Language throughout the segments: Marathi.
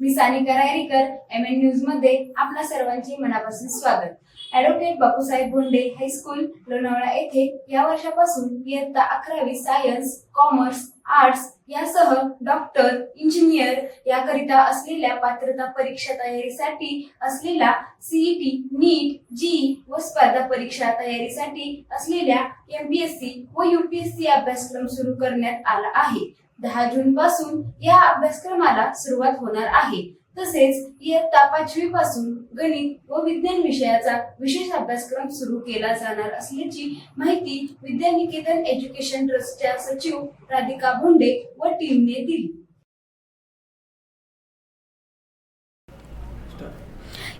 मी सानिका रायरीकर एम एन न्यूजमध्ये आपल्या सर्वांचे मनापासून स्वागत. Advocate Bapusaheb Bhonde high school Lonavala येथे या वर्षापासून इयत्ता अकरावी सायन्स कॉमर्स आर्ट्स यासह डॉक्टर इंजिनियर याकरिता असलेल्या पात्रता परीक्षा तयारीसाठी असलेला सीईटी नीट जी व स्पर्धा परीक्षा तयारीसाठी असलेल्या एमपीएससी व यूपीएससी अभ्यासक्रम सुरू करण्यात आला आहे. दहा जून पासून या अभ्यासक्रमाला सुरुवात होणार आहे. तसेच इयत्ता पाचवी पासून गणित व विज्ञान विषयाचा विशेष अभ्यासक्रम सुरू केला जाणार असल्याची माहिती विद्यानिकेतन एज्युकेशन ट्रस्टच्या सचिव राधिका भोंडे व टीमने दिली.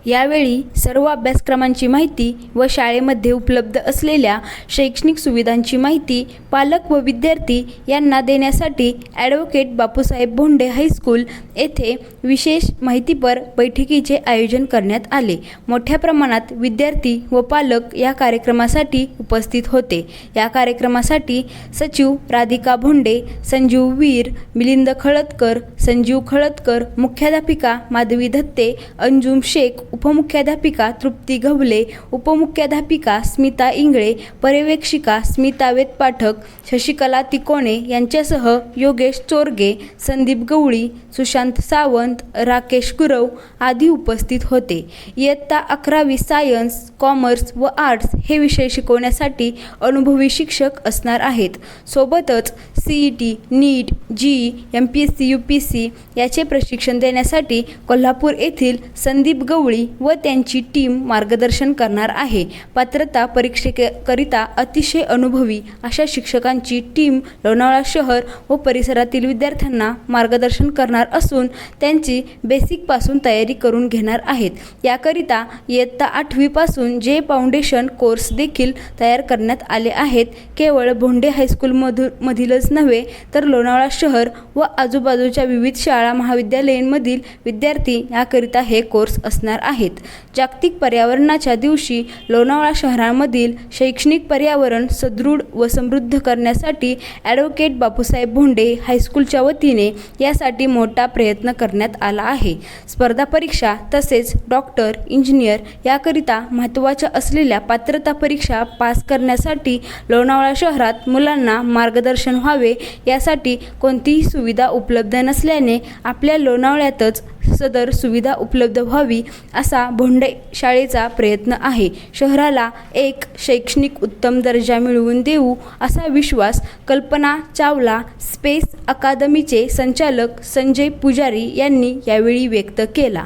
यावेळी सर्व अभ्यासक्रमांची माहिती व शाळेमध्ये उपलब्ध असलेल्या शैक्षणिक सुविधांची माहिती पालक व विद्यार्थी यांना देण्यासाठी ॲडव्होकेट बापूसाहेब भोंडे हायस्कूल येथे विशेष माहितीपर बैठकीचे आयोजन करण्यात आले. मोठ्या प्रमाणात विद्यार्थी व पालक या कार्यक्रमासाठी उपस्थित होते. या कार्यक्रमासाठी सचिव राधिका भोंडे संजीव वीर मिलिंद खळदकर संजीव खळदकर मुख्याध्यापिका माधवी दत्ते अंजुम शेख उपमुख्याध्यापिका तृप्ती गवले उपमुख्याध्यापिका स्मिता इंगळे पर्यवेक्षिका स्मिता वेदपाठक शशिकला तिकोणे यांच्यासह योगेश चोरगे संदीप गवळी सुशांत सावंत राकेश गुरव आदी उपस्थित होते. इयत्ता अकरावी सायन्स कॉमर्स व आर्ट्स हे विषय शिकवण्यासाठी अनुभवी शिक्षक असणार आहेत. सोबतच C E T NEET JEE M P S C U P S C प्रशिक्षण देण्यासाठी कोल्हापूर येथील संदीप गवळी व त्यांची टीम मार्गदर्शन करणार आहे. पात्रता परीक्षेकरिता अतिशय अनुभवी अशा शिक्षकांची टीम लोणावळा शहर व परिसरातील विद्यार्थ्यांना मार्गदर्शन करणार असून त्यांची बेसिकपासून तयारी करून घेणार आहेत. याकरिता इयत्ता आठवीपासून जे फाउंडेशन कोर्स देखील तयार करण्यात आले आहेत. केवळ भोंडे हायस्कूलमधू मधीलच नव्हे तर लोणावळा शहर व आजूबाजूच्या विविध शाळा महाविद्यालयांमधील विद्यार्थी याकरिता हे कोर्स असणार आहेत. जागतिक पर्यावरणाच्या दिवशी लोणावळा शहरामधील शैक्षणिक पर्यावरण सदृढ व समृद्ध करण्यासाठी ॲडव्होकेट बापूसाहेब भोंडे हायस्कूलच्या वतीने यासाठी मोठा प्रयत्न करण्यात आला आहे. स्पर्धा परीक्षा तसेच डॉक्टर इंजिनियर याकरिता महत्त्वाच्या असलेल्या पात्रता परीक्षा पास करण्यासाठी लोणावळा शहरात मुलांना मार्गदर्शन व्हावे यासाठी कोणतीही सुविधा उपलब्ध नसल्याने आपल्या लोणावळ्यातच सदर सुविधा उपलब्ध व्हावी असा भोंडे शाळेचा प्रयत्न आहे. शहराला एक शैक्षणिक उत्तम दर्जा मिळवून देऊ असा विश्वास कल्पना चावला स्पेस अकादमीचे संचालक संजय पुजारी यांनी यावेळी व्यक्त केला.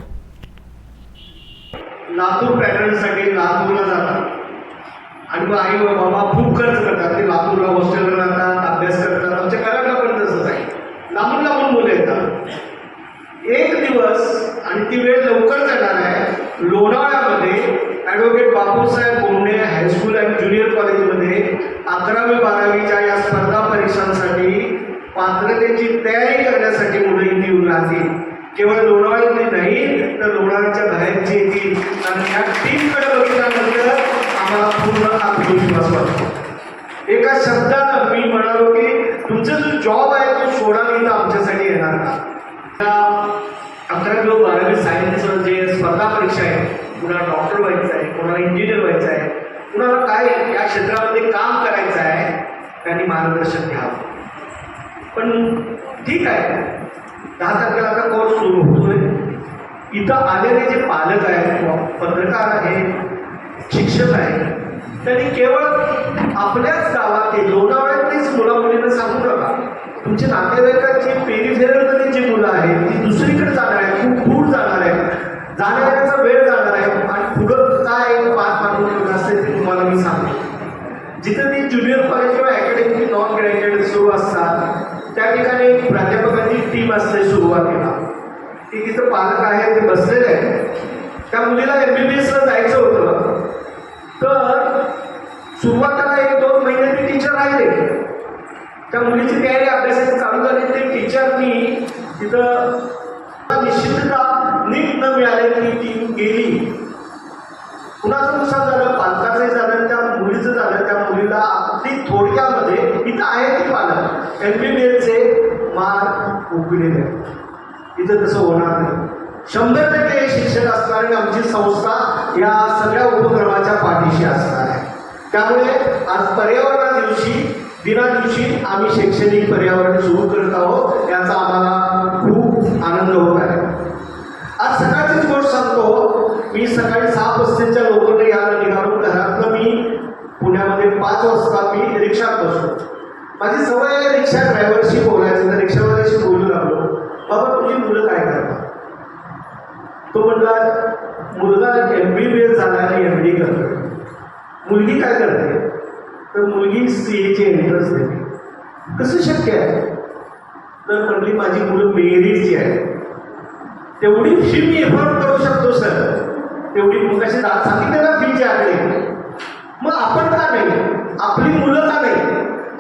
लातूर पॅटर्नसाठी लातूरला जातात. आणि मग आई व बाबा खूप खर्च करतात. ते लातूरला हॉस्टेलला राहतात अभ्यास करतात. आमच्या कराडला पण तसंच आहे. लांबूनला एक दिवस आणि ती वेळ लवकर जाणार आहे लोणावळ्यामध्ये advocate Bapusaheb Bonde high school and junior कॉलेजमध्ये अकरावी बारावीच्या या स्पर्धा परीक्षांसाठी पात्रतेची तयारी करण्यासाठी मुलं इथे येऊन राहतील. केवळ लोणावळ्यातली नाही तर लोणावळ्याच्या बाहेरची येतील आणि या टीमकडे बघितल्यानंतर आम्हाला पूर्ण आत्मविश्वास वाटतो. एका शब्दानं मी म्हणालो की तुमचा जो जॉब आहे तो सोडा नाही तर आमच्यासाठी येणार का? अकरावी व बारावी सायन्सचं जे स्पर्धा परीक्षा आहे कुणाला डॉक्टर व्हायचं आहे कुणाला इंजिनियर व्हायचं आहे कुणाला काय या क्षेत्रामध्ये काम करायचं आहे त्यांनी मार्गदर्शन घ्यावं. पण ठीक आहे. दहा तारखेला आता कोर्स सुरू होतोय. इथं आलेले जे पालक आहेत पत्रकार आहेत शिक्षक आहेत त्यांनी केवळ आपल्याच गावातील लोणावळ्यातलीच मुला मुलींना सांगू नका तुमच्या नातेवाईकांची पेरिफेरल आहे ती दुसरीकडे जाणार आहे खूप दूर जाणार आहे. जाण्याचा वेळ जाणार आहे. आणि पुढं काय पाच मार्ग असते ते तुम्हाला मी सांगतो. जिथे ती ज्युनियर कॉलेज किंवा अकॅडमी नॉन ग्रॅज्युएट सुरू असतात त्या ठिकाणी प्राध्यापकांची टीम असते सुरुवातीला. ती तिथं पालक आहे ते बसलेले आहे त्या मुलीला एम बी बी एसला जायचं होतं. तर सुरुवातीला एक दोन महिने ती टीचर राहिले. त्या मुलीची तयारी अभ्यासाची चालू झाली. ते टीचरनी तिथं निश्चितता नीट न मिळाले ती गेली. कुणाचं नुकसान झालं? पालकाचंही झालं त्या मुलीचं झालं त्या मुलीला अगदी थोडक्यामध्ये इथं आहे ती पालक. एम बी बी एसचे मार्क उपलेले इथं तसं होणार नाही. शंभर टक्के शिक्षक असणार आणि आमची संस्था या सगळ्या उपक्रमाच्या पाठीशी असणार आहे. त्यामुळे आज पर्यावरणा दिवशी दिना दिवशी आम्ही शैक्षणिक पर्यावरण सुरू करत आहोत याचा आम्हाला खूप आनंद होत आहे. आज सकाळचीच गोष्ट सांगतो. मी सकाळी सहा पस्तीसच्या लोकांना यायला निघालो. घरातनं मी पुण्यामध्ये पाच वाजता मी रिक्षात बसलो. माझी सवय आहे रिक्षा ड्रायव्हरशी बोलायचं. तर रिक्षावाल्याशी बोलू लागलो. बाबा तुझी मुलं काय करतात? तो म्हटला मुलगा एम बी बी एस झाला आणि एम डी करतो मुलगी काय करते? तर मुलगी सी ची एंट्रन्स देते कसं शक्य आहे? तर म्हटली माझी मुलं मेरीची आहे तेवढी फी मी एफोर्ड करू शकतो सर तेवढी मुलाशी दात सांगितले ना फीचे आकडे मग आपण का नाही? आपली मुलं का नाही?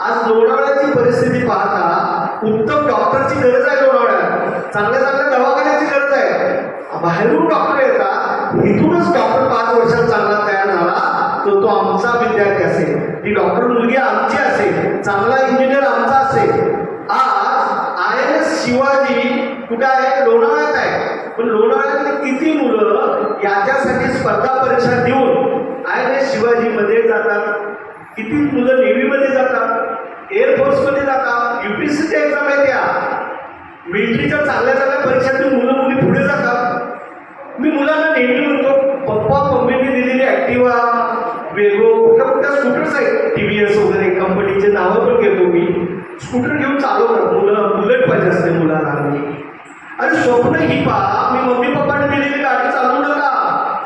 आज लोणावळ्याची परिस्थिती पाहता उत्तम डॉक्टरची गरज आहे लोणावळ्यात. चांगल्या चांगल्या दवाखान्याची गरज आहे. बाहेरून डॉक्टर येतात. इथूनच डॉक्टर पाच वर्षात चांगला तयार झाला. तर तो आमचा विद्यार्थी असेल ती डॉक्टर मुलगी आमची असेल चांगला इंजिनियर आमचा असेल. आज आय एन एस शिवाजी कुठे आहे? लोणावळ्यात आहे. पण लोणावळ्यातली किती मुलं याच्यासाठी स्पर्धा परीक्षा देऊन आय एन एस शिवाजीमध्ये जातात. किती मुलं नेव्हीमध्ये जातात? एअरफोर्समध्ये जातात. युपीएससीच्या एक्झाम आहे त्या. मिलिटरीच्या चांगल्या चांगल्या परीक्षातून मुलं मुली पुढे जातात. मी मुलांना नेहमी म्हणतो पप्पा मम्मीने दिलेली ॲक्टिवा स्कूटर्स आहेत टी व्ही एस वगैरे कंपनीचे नावं पण घेतो मी. स्कूटर घेऊन चालवतात मुलं बुलेट पाहिजे असते मुलांना अरे स्वप्न ही पहा मी मम्मी पप्पाने दिलेली गाडी चालवू नका.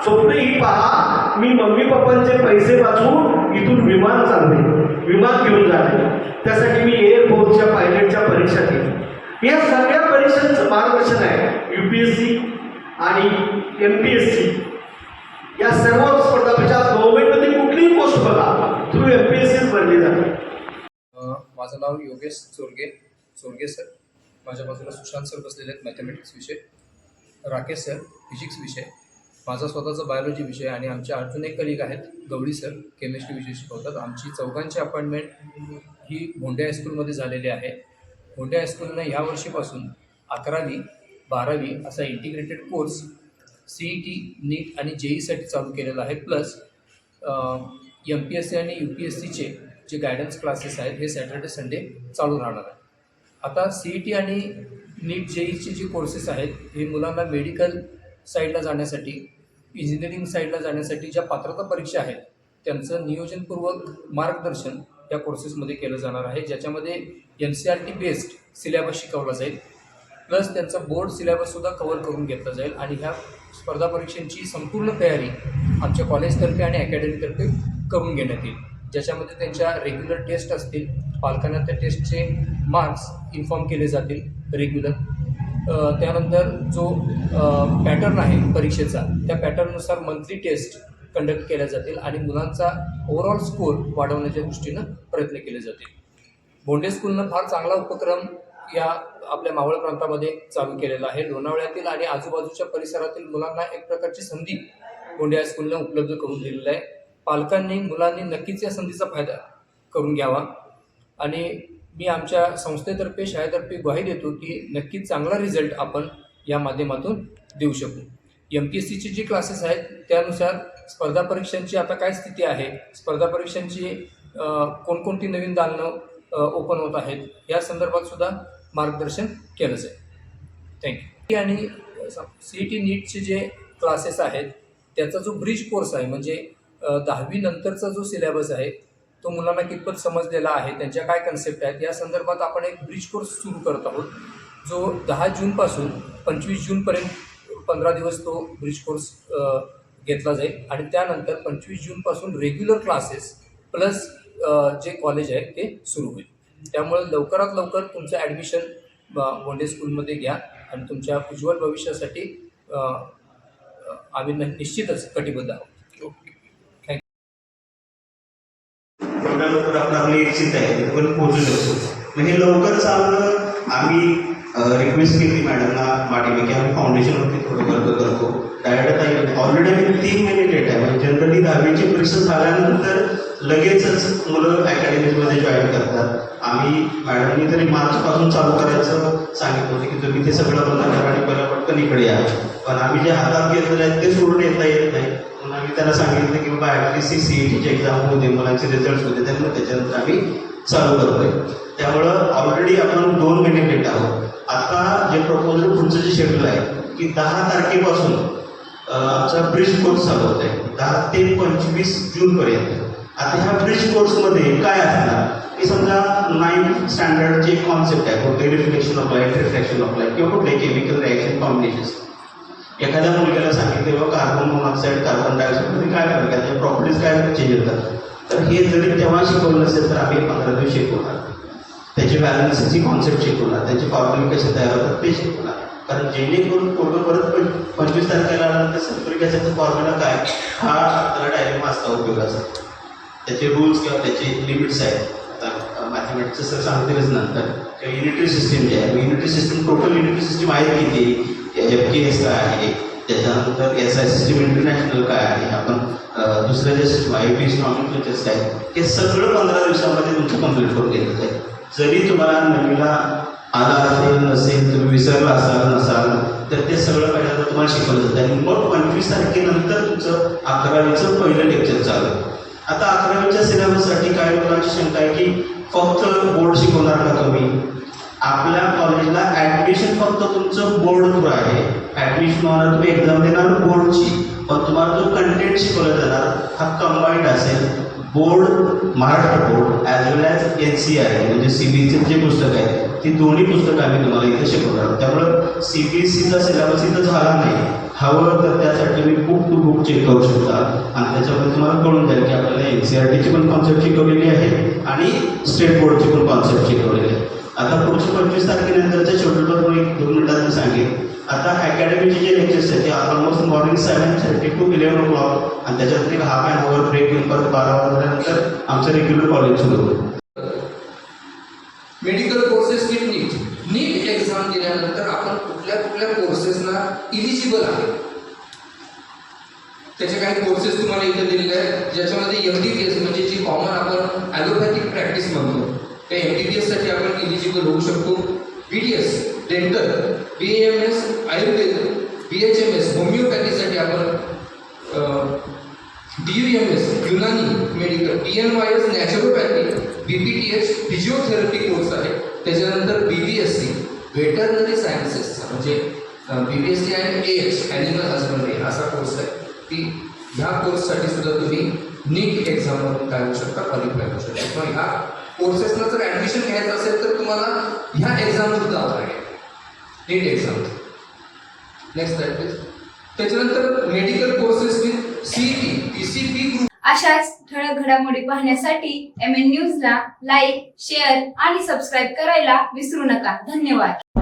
स्वप्न ही पहा मी मम्मी पप्पांचे पैसे वाचवून इथून विमान चालले विमान घेऊन जाते. त्यासाठी मी एअरफोर्सच्या पायलटच्या परीक्षा दिली या सगळ्या परीक्षांचं मार्गदर्शन आहे. यू पी एस सी आणि M P S C M भरली जाते माझं नाव योगेश चोरगे चोरगे सर. माझ्या बाजूला सुशांत सर बसलेले आहेत मॅथमॅटिक्स विषय. राकेश सर फिजिक्स विषय. माझा स्वतःचा बायोलॉजी विषय आणि आमच्या अजून एक कलिग आहेत गवळी सर केमिस्ट्री विषय शिकवतात. आमची चौघांची अपॉइंटमेंट ही भोंडे हायस्कूलमध्ये झालेली आहे. भोंडे हायस्कूलनं ह्या वर्षीपासून अकरावी बारावी असा integrated course C E T NEET आणि जेईसाठी चालू केलेला आहे. Plus M P S C आणि यू पी एस सीचे जे गायडन्स क्लासेस आहेत हे सॅटर्डे संडे चालू राहणार आहे. आता सी ई टी आणि नीट जेईचे जे कोर्सेस आहेत हे मुलांना मेडिकल साईडला जाण्यासाठी इंजिनिअरिंग साईडला जाण्यासाठी ज्या पात्रता परीक्षा आहेत त्यांचं नियोजनपूर्वक मार्गदर्शन या कोर्सेसमध्ये केलं जाणार आहे ज्याच्यामध्ये N C R T based syllabus शिकवला जाईल. प्लस त्यांचा बोर्ड सिलेबससुद्धा कवर करून घेतला जाईल. आणि ह्या स्पर्धा परीक्षांची संपूर्ण तयारी आमच्या कॉलेजतर्फे आणि अकॅडमीतर्फे करून घेण्यात येईल. ज्याच्यामध्ये त्यांच्या रेग्युलर टेस्ट असतील पालकांना त्या टेस्टचे मार्क्स इन्फॉर्म केले जातील रेग्युलर त्यानंतर जो पॅटर्न आहे परीक्षेचा त्या पॅटर्ननुसार मंथली टेस्ट कंडक्ट केल्या जातील आणि मुलांचा ओव्हरऑल स्कोर वाढवण्याच्या दृष्टीनं प्रयत्न केले जातील. बोंडे स्कूलनं फार चांगला उपक्रम या आपल्या मावळ प्रांतामध्ये चालू केलेला आहे. लोणावळ्यातील आणि आजूबाजूच्या परिसरातील मुलांना एक प्रकारची संधी बोंडे हायस्कूलनं उपलब्ध करून दिलेलं आहे. पालकांनी मुलांनी नक्कीच या संधीचा फायदा करून घ्यावा. आणि मी आमच्या संस्थेतर्फे शाळेतर्फे ग्वाही देतो की नक्कीच चांगला रिझल्ट आपण या माध्यमातून देऊ शकू. एम पी एस सीचे जे क्लासेस आहेत त्यानुसार स्पर्धा परीक्षांची आता काय स्थिती आहे? स्पर्धा परीक्षांची कोणकोणती नवीन दालनं ओपन होत आहेत? या संदर्भात सुद्धा मार्गदर्शन केलं जाईल थँक्यू आणि सी ई टी नीटचे जे क्लासेस आहेत त्याचा जो ब्रिज कोर्स आहे म्हणजे दहावीनंतरचा दहावी नंतरचा जो सिलेबस आहे तो मुलांना कितपत समजलेला आहे त्यांच्या काय कन्सेप्ट आहेत या संदर्भात आपण एक ब्रिज कोर्स सुरू करत आहोत. जो दहा जूनपासून पंचवीस जूनपर्यंत पंधरा दिवस तो ब्रिज कोर्स घेतला जाईल. आणि त्यानंतर पंचवीस जूनपासून रेग्युलर क्लासेस प्लस जे कॉलेज आहे ते सुरू होईल. त्यामुळे लवकरात लवकर तुमचं ॲडमिशन बोंडे स्कूलमध्ये घ्या आणि तुमच्या उज्ज्वल भविष्यासाठी आम्ही निश्चितच कटिबद्ध आहोत. एवढ्या लवकर आपलं आपलं निश्चित आहे. तिथं पोहोचू शकतो मग हे लवकर चालणं आम्ही रिक्वेस्ट केली मॅडमना पाठीमागे की आम्ही फाउंडेशनवरती थोडं वर्क करतो. डायरेक्ट आता ऑलरेडी आम्ही तीन महिने डेट आहे. म्हणजे जनरली दहावीची परीक्षा झाल्यानंतर लगेचच मुलं अकॅडमीमध्ये जॉईन करतात. आम्ही मॅडमनी तरी मार्चपासून चालू करायचं सांगितलं होतं की तुम्ही ते सगळं बंद करा पलीकडे इकडे या. पण आम्ही जे हातात घेतलेले आहेत ते सोडून येता येत नाही. म्हणून आम्ही त्यांना सांगितलं की बाबा ॲटलिस्ट सी ई टीची एक्झाम होते मुलांचे रिझल्ट होते त्यामुळे त्याच्यानंतर आम्ही चालू करतोय. त्यामुळं ऑलरेडी आपण दोन महिने लेट आहोत. आता जे प्रपोजल पुढचं जे शेड्यूल आहे की दहा तारखेपासून आमचा ब्रिज कोर्स चालू होत आहे दहा ते पंचवीस जूनपर्यंत. आता ह्या ब्रिज कोर्समध्ये काय असणार? की समजा नाईन्थ स्टँडर्डचे कॉन्सेप्ट आहे कुठले reflection of light reflection of light किंवा कुठले केमिकल रिॲक्शन कॉम्बिनेशन एखाद्या मुलग्याला सांगितले बाबा कार्बन मोनॉक्साईड कार्बन डायऑक्साईडमध्ये काय फरक आहे? त्याच्या प्रॉपर्टीज काय चेंज होतात? तर हे जरी तेव्हा शिकवलं नसेल तर आम्ही पंधरा दिवस शिकवणार. त्याचे बॅलन्सची कॉन्सेप्ट शिकवणार. त्याचे फॉर्म्युले कसे तयार होतात ते शिकवणार. कारण जेणेकरून फोटो परत पण पंचवीस तारखेला आल्यानंतर सल्फ्युरिक ॲसिडचा फॉर्म्युला काय? हा आपल्याला डायरेक्ट वाचता उपयोगाचा. त्याचे रूल्स किंवा त्याचे लिमिट्स आहेत. आता मॅथमॅटिक्सचं सर सांगतीलच नंतर. किंवा युनिटरी सिस्टीम जे आहे unitary system total unitary system आहे किती एफ के एस काय आहे. त्याच्यानंतर एस आय सिस्टीम इंटरनॅशनल काय आहे? आपण दुसऱ्या ज्या सिस्टम आय पी नॉमिक्लेचर्स काय हे सगळं पंधरा दिवसामध्ये तुमचं कंप्लीट करून घेतलं जाईल जरी तुम्हाला नवीला आला असेल नसेल तुम्ही विसरला असाल नसाल तर ते सगळं पहिल्यांदा तुम्हाला शिकवलं जातं. आणि मग पंचवीस तारखेनंतर तुमचं अकरावीचं पहिलं लेक्चर चालू आहे. आता अकरावीच्या सिलेबससाठी काही लोकांची शंका आहे की फक्त बोर्ड शिकवणार का तुम्ही? आपल्या कॉलेजला ॲडमिशन फक्त तुमचं बोर्ड थ्रू आहे. ॲडमिशन होणार तुम्ही एक्झाम देणार बोर्डची पण तुम्हाला जो कंटेंट शिकवला जाणार हा कंबाईंड असेल. Board Maharashtra board as well as N C I म्हणजे सी बी एसचे जे पुस्तक आहे ती दोन्ही पुस्तकं आम्ही तुम्हाला इथे शिकवणार आहोत. त्यामुळं सी बी एस सीचा सिलेबस इथं झाला नाही. हवं तर त्यासाठी तुम्ही बुक टू बुक चेक करू शकता. आणि त्याच्यामध्ये तुम्हाला कळून जाईल की आपल्याला एन सी आर टीची पण कॉन्सेप्ट शिकवलेली आहे आणि स्टेट बोर्डची पण कॉन्सेप्ट शिकवलेली आहे. आता पुढच्या पंचवीस तारखेनंतरच्या शेड्यूलवर मी एक दोन मिनिटात मी सांगेन. आता अकॅडमीचे जे लेक्चर्स आहेत ते almost morning seven thirty to eleven o'clock आणि त्याच्यानंतर एक हाफ अँड आवर ब्रेक घेऊन परत बारा आमचं रेग्युलर कॉलेज सुरू medical courses NEET NEET NEET exam दिल्यानंतर आपण कुठल्या कुठल्या कोर्सेसना इलिजिबल आहे? त्याचे काही कोर्सेस तुम्हाला इथे दिलेले आहेत. ज्याच्यामध्ये एम डी बी एस म्हणजे जी कॉमन आपण ॲलोपॅथिक प्रॅक्टिस म्हणतो त्या एम डी बी एससाठी आपण इलिजिबल होऊ शकतो. B D S dental B M S Ayurveda B H M S होमिओपॅथीसाठी आपण D M S Unani medical D N Y S naturopathy B P T H physiotherapy course आहे. त्याच्यानंतर B B S C veterinary सायन्सेसचा म्हणजे B B S C and A H animal husbandry असा कोर्स आहे. की ह्या कोर्ससाठी सुद्धा तुम्ही नीट एक्झाममधून काय होऊ शकता क्वालिफाय होऊ शकता. किंवा ह्या कोर्सेसला जर ॲडमिशन घ्यायचं असेल तर तुम्हाला ह्या एक्झाम सुद्धा लागेल. नीट एक्झाम नेक्स्ट प्लीज त्याच्यानंतर मेडिकल कोर्सेस विथ अशाच ठळक घडामोडी पाहण्यासाठी एम एन न्यूजला लाईक शेअर आणि सबस्क्राईब करायला विसरू नका. धन्यवाद.